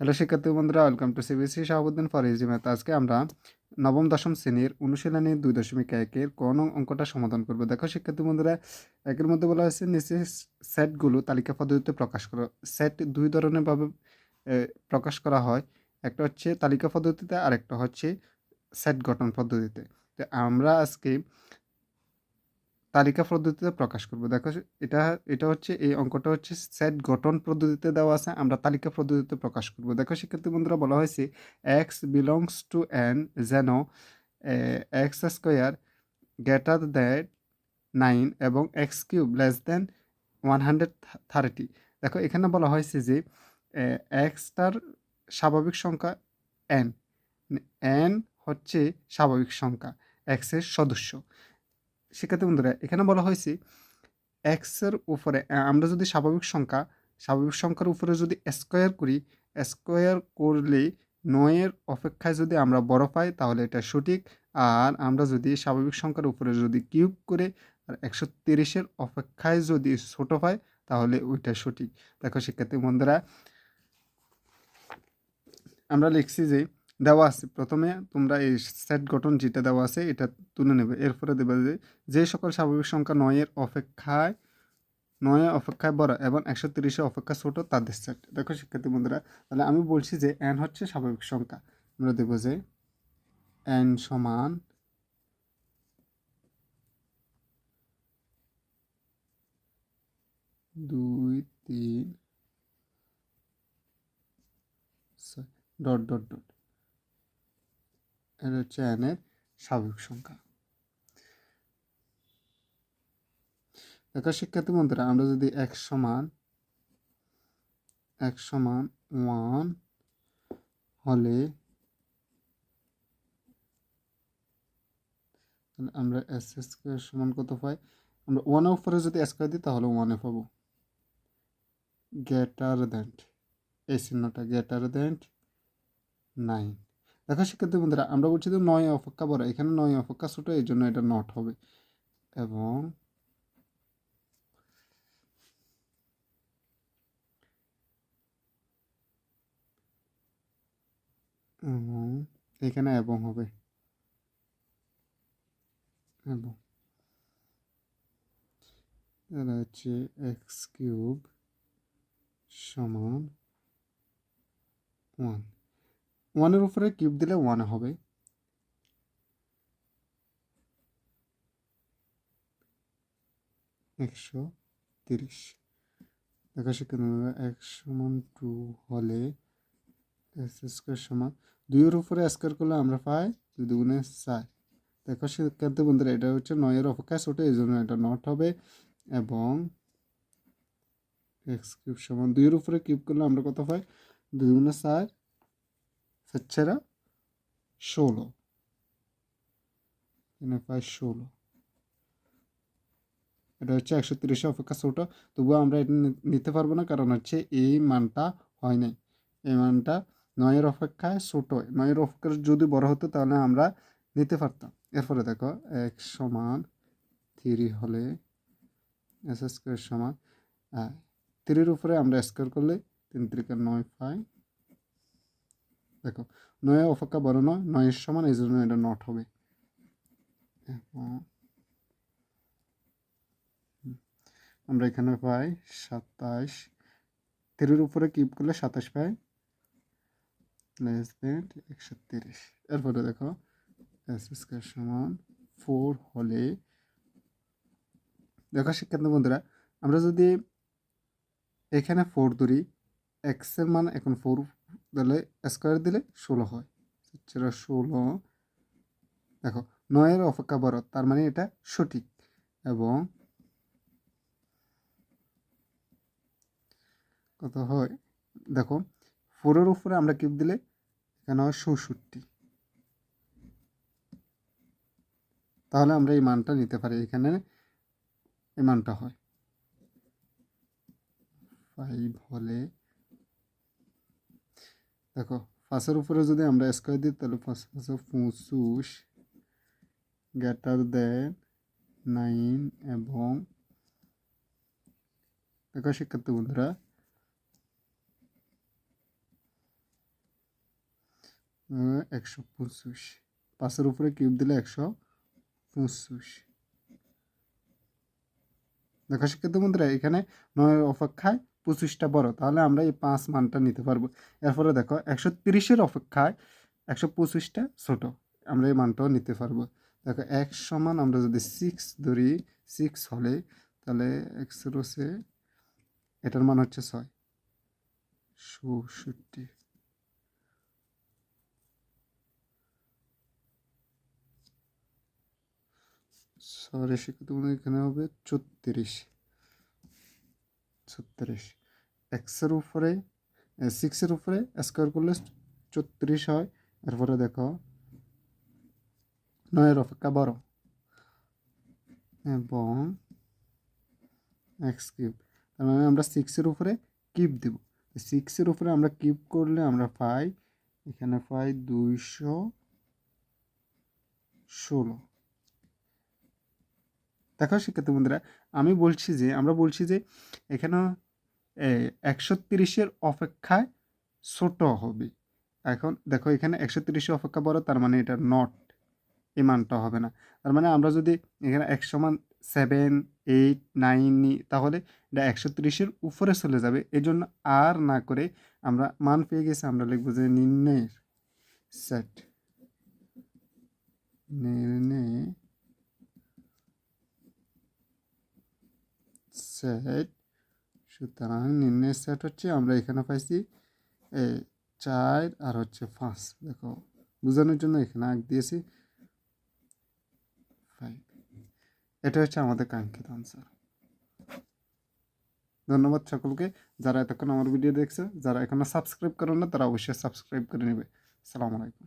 Hello শিক্ষার্থী বন্ধুরা welcome to সিবিএসি শাহাবুদ্দিন ফরিজি ম্যাথ আজকে আমরা নবম, দশম শ্রেণির অনুশীলনী দুই দশমিক একের কোন অঙ্কটা সমাধান করব? দেখো শিক্ষার্থী বন্ধুরা, একের মধ্যে বলা হয়েছে নিচে সেটগুলো তালিকা পদ্ধতিতে প্রকাশ করো। সেট দুই ধরনের ভাবে প্রকাশ করা হয়। একটা হচ্ছে তালিকা পদ্ধতিতে আর একটা হচ্ছে সেট গঠন পদ্ধতিতে। তো আমরা আজকে তালিকা পদ্ধতিতে প্রকাশ করব। দেখো এটা এটা হচ্ছে, এই অঙ্কটা হচ্ছে সেট গঠন পদ্ধতিতে দেওয়া আছে, আমরা তালিকা পদ্ধতিতে প্রকাশ করব। দেখো শিক্ষার্থী বন্ধুরা, বলা হয়েছে এক্স বিলংস টু এন যেন X square greater that nine এবং X cube less than one hundred thirty দেখো এখানে বলা হয়েছে যে এক্সটার স্বাভাবিক সংখ্যা এন এন হচ্ছে স্বাভাবিক সংখ্যা এক্সের সদস্য। শিক্ষার্থী বন্ধুরা, এখানে বলা হয়েছে এক্সের উপরে আমরা যদি স্বাভাবিক সংখ্যা, স্বাভাবিক সংখ্যার উপরে যদি স্কোয়ার করি, স্কোয়ার করলে নয়ের অপেক্ষায় যদি আমরা বড় পাই, তাহলে এটা সঠিক। আর আমরা যদি স্বাভাবিক সংখ্যার উপরে যদি কিউব করে, আর একশো তিরিশের অপেক্ষায় যদি ছোট পাই, তাহলে ওইটা সঠিক। দেখো শিক্ষার্থী বন্ধুরা, আমরা লিখছি যে দেওয়া আছে। প্রথমে তোমরা এই সেট গঠন যেটা দেওয়া আছে, এটা তুলে নেবে। এরপরে দেবে যে যে সকল স্বাভাবিক সংখ্যা নয়ের অপেক্ষায় নয়ের অপেক্ষায় বড় এবং একশো তিরিশে অপেক্ষা ছোট তাদের সেট দেখো শিক্ষার্থী বন্ধুরা, তাহলে আমি বলছি যে এন হচ্ছে স্বাভাবিক সংখ্যা। আমরা দেব যে এন সমান দুই, তিন ডট ডট ডট এটা হচ্ছে এনের স্বাভাবিক সংখ্যা। দেখো, শিক্ষার্থী বন্ধুরা, আমরা যদি এক সমান এক সমান ওয়ান হলে আমরা এস স্কোয়ার সমান কত পাই? আমরা ওয়ানের উপরে যদি স্কোয়ার দিই, তাহলে ওয়ানে পাবো। গ্রেটার দেন এই চিহ্নটা গ্রেটার দেন নাইন দেখো শিক্ষার্থী বন্ধুরা, আমরা বলছি তো নয় অপেক্ষা বড় এখানে নয় অপেক্ষা ছোট, এই জন্য এটা নট হবে। এবং এবং এখানে এবং হবে। এবং হচ্ছে এক্স কিউব সমান ওয়ান ওয়ানের উপরে কিউব দিলে ওয়ান হবে। একশো তিরিশ। দেখো সেখানে এক্স সমান টু হলে এক্স স্কোয়ার সমান দুইয়ের উপরে স্কোয়ার করলে আমরা পাই দুই দুগুণে চার। দেখো শিক্ষার্থী বন্ধুরা, এটা হচ্ছে নয়ের অপেক্ষা ছোটো, এই জন্য এটা নট হবে। এবং এক্স কিউব সমান দুইয়ের উপরে কিউব করলে আমরা কত পাই? দুই চার। চার ষোলো। পাই ষোলো। এটা হচ্ছে একশো তিরিশে অপেক্ষা ছোটো, তবুও আমরা এটা নিতে পারব না, কারণ হচ্ছে এই মানটা হয় নাই। এই মানটা নয়ের অপেক্ষায় ছোট। নয়ের অপেক্ষা যদি বড় হতো, তাহলে আমরা নিতে পারতাম। এরপরে দেখো, এক সমান থ্রি হলে এস স্কোয়ার সমান থ্রির উপরে আমরা স্কোয়ার করলে তিন তিরিকা নয় পাই দেখো, নয় অপেক্ষা বড় নয়, নয়ের সমান, এই জন্য এটা নট হবে। আমরা এখানে পাই সাতাশ। তিরির উপরে কিউব করলে সাতাশ পাই। লেস দেন একশো তিরিশ। এরপরে দেখো এস স্কোয়ার সমান ফোর হলে, দেখো শিক্ষার্থী বন্ধুরা, আমরা যদি এখানে ফোর ধরি এক্সের মান এখন ফোর দিলে স্কোয়ার দিলে ষোলো হয়। সেটা ষোলো, দেখো, নয়ের অপেক্ষা বড়, তার মানে এটা সঠিক। এবং কত হয়? দেখো ফোরের উপরে আমরা কিউব দিলে এখানে হয় চৌষট্টি। তাহলে আমরা এই মানটা নিতে পারি, এখানে এই মানটা হয়। ফাইভ হলে দেখো পাঁচের উপরে যদি আমরা স্কোয়ার দিই, তাহলে পাঁচ পাঁচশো পঁচিশ। গ্রেটার দেন নাইন এবং দেখো শিক্ষার্থী বন্ধুরা একশো পঁচিশ। পাঁচের উপরে কিউব দিলে একশো পঁচিশ। দেখো শিক্ষার্থী বন্ধুরা, এখানে নয়ের অপেক্ষায় পঁচিশটা বড়, তাহলে আমরা এই পাঁচ মানটা নিতে পারব। এরপরে দেখো, একশো তিরিশের অপেক্ষায় একশো পঁচিশটা ছোটো, আমরা এই মানটাও নিতে পারব। দেখো, এক সমান আমরা যদি সিক্স ধরি সিক্স হলে তাহলে এক্সের সে এটার মান হচ্ছে ছয়, চৌষট্টি। সরি শিক্ষিত এখানে হবে ছত্রিশ ছত্রিশ। এক্সের উপরে সিক্সের উপরে স্কোয়ার করলে ছত্রিশ হয়। এরপরে দেখো, নয়ের অপেক্ষা বড়। এবং এক্স কিউব তার মানে আমরা সিক্সের উপরে কিউব দেব। সিক্সের উপরে আমরা কিউব করলে আমরা পাই এখানে পাই দুইশো ষোলো। দেখো শিক্ষার্থী বন্ধুরা আমি বলছি যে, আমরা বলছি যে, এখানে একশো তিরিশের অপেক্ষায় ছোট হবে। এখন দেখো, এখানে একশো তিরিশের অপেক্ষা বড়, তার মানে এটা নট এই মানটা হবে না। তার মানে আমরা যদি এখানে একশো মান সেভেন এইট নাইন নিই, তাহলে এটা একশো তিরিশের উপরে চলে যাবে। এই জন্য আর না করে আমরা মান পেয়ে গেছি, আমরা লিখব যে নির্ণয়ের সেট নির্ণয় সেট সুতরাং নির্ণয়ের সেট হচ্ছে, আমরা এখানে পাইছি চার আর হচ্ছে পাঁচ, দেখো, বোঝানোর জন্য এখানে আগ দিয়েছি। এটা হচ্ছে আমাদের কাঙ্ক্ষিত আনসার ধন্যবাদ সকলকে, যারা এতক্ষণ আমার ভিডিও দেখছে, যারা এখনও সাবস্ক্রাইব করেন না, তারা অবশ্যই সাবস্ক্রাইব করে নেবে। সালাম আলাইকুম।